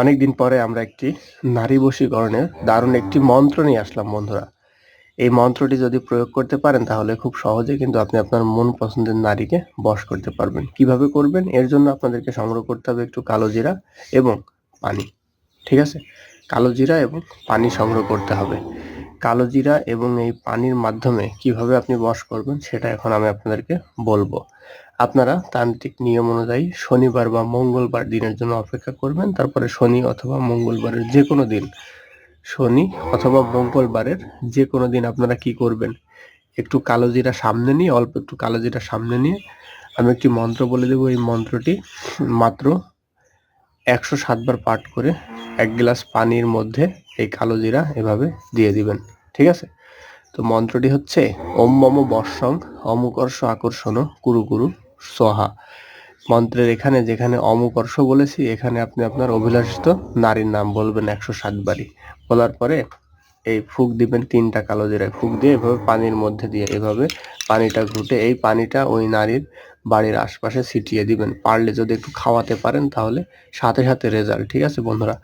অনেক দিন পরে আমরা একটি নারী বশীকরণের দারুণ একটি মন্ত্র নিয়ে আসলাম, বন্ধুরা। এই মন্ত্রটি যদি প্রয়োগ করতে পারেন, তাহলে খুব সহজে কিন্তু আপনি আপনার মন পছন্দের নারীকে বশ করতে পারবেন। কীভাবে করবেন? এর জন্য আপনাদেরকে সংগ্রহ করতে হবে একটু কালো জিরা এবং পানি, ঠিক আছে? কালো জিরা এবং পানি সংগ্রহ করতে হবে। কালো জিরা এবং এই পানির মাধ্যমে কীভাবে আপনি বশ করবেন সেটা এখন আমি আপনাদেরকে বলব। আপনারা তান্ত্রিক নিয়ম অনুযায়ী শনিবার বা মঙ্গলবার দিনের জন্য অপেক্ষা করবেন, তারপরে শনি অথবা মঙ্গলবারের যে কোনো দিন। শনি অথবা মঙ্গলবারের যে কোনো দিন আপনারা কি করবেন? একটু কালো জিরা সামনে নিয়ে, অল্প একটু কালো জিরা সামনে নিয়ে আমি একটি মন্ত্র বলে দেবো। এই মন্ত্রটি মাত্র একশো সাতবার পাঠ করে এক গ্লাস পানির মধ্যে এই কালো জিরা এভাবে দিয়ে দিবেন, ঠিক আছে? তো মন্ত্রটি হচ্ছে, ওম মম বর্ষং অমুকর্ষ আকর্ষণ কুরু কুরু সহা। মন্ত্রের এখানে যেখানে অমুকর্ষ বলেছি, এখানে আপনি আপনার অভিলাষিত নারীর নাম বলবেন একশো সাতবারই বলার পরে এই ফুক দিবেন তিনটা কালো জিরায়। ফুক দিয়ে এভাবে পানির মধ্যে দিয়ে এভাবে পানিটা ঘুটে, এই পানিটা ওই নারীর বাড়ির আশপাশে ছিটিয়ে দিবেন। পারলে যদি একটু খাওয়াতে পারেন তাহলে সাথে সাথে রেজাল্ট, ঠিক আছে বন্ধুরা?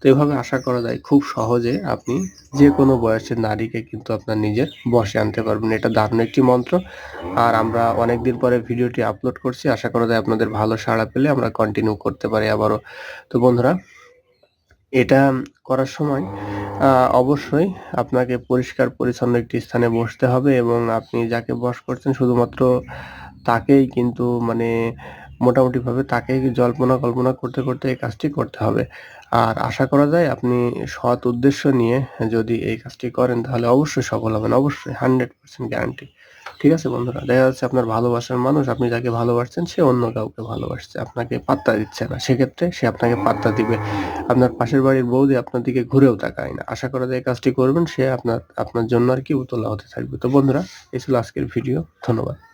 তো এভাবে আশা করা যায় খুব সহজে আপনি যে কোনো বয়সের নারীকে কিন্তু আপনার নিজের বসে আনতে পারবেন। এটা দারুণ একটি মন্ত্র। আর আমরা অনেক দিন পরে ভিডিওটি আপলোড করছি। আশা করা যায় আপনাদের ভালো সাড়া পেলে আমরা কন্টিনিউ করতে পারি আবারও। তো বন্ধুরা, এটা করার সময় অবশ্যই আপনাকে পরিষ্কার পরিচ্ছন্ন একটি স্থানে বসতে হবে এবং আপনি যাকে বস করছেন শুধুমাত্র তাকেই কিন্তু মানে মোটামুটিভাবে তাকেই জল্পনা কল্পনা করতে করতে এই কাজটি করতে হবে। আর আশা করা যায় আপনি সৎ উদ্দেশ্য নিয়ে যদি এই কাজটি করেন তাহলে অবশ্যই সফল হবেন, অবশ্যই হান্ড্রেড পার্সেন্ট গ্যারান্টি ঠিক আছে বন্ধুরা, দেখা যাচ্ছে আপনার ভালোবাসার মানুষ, আপনি যাকে ভালোবাসছেন সে অন্য কাউকে ভালোবাসছে, আপনাকে পাত্তা দিচ্ছে না, সেক্ষেত্রে সে আপনাকে পাত্তা দিবে। আপনার পাশের বাড়ির বৌদি আপনার দিকে ঘুরেও তাকায় না। আশা করা যায় কাজটি করবেন, সে আপনার আপনার জন্য আর কি উতলা হতে থাকবে। তো বন্ধুরা, এই ছিল আজকের ভিডিও ধন্যবাদ।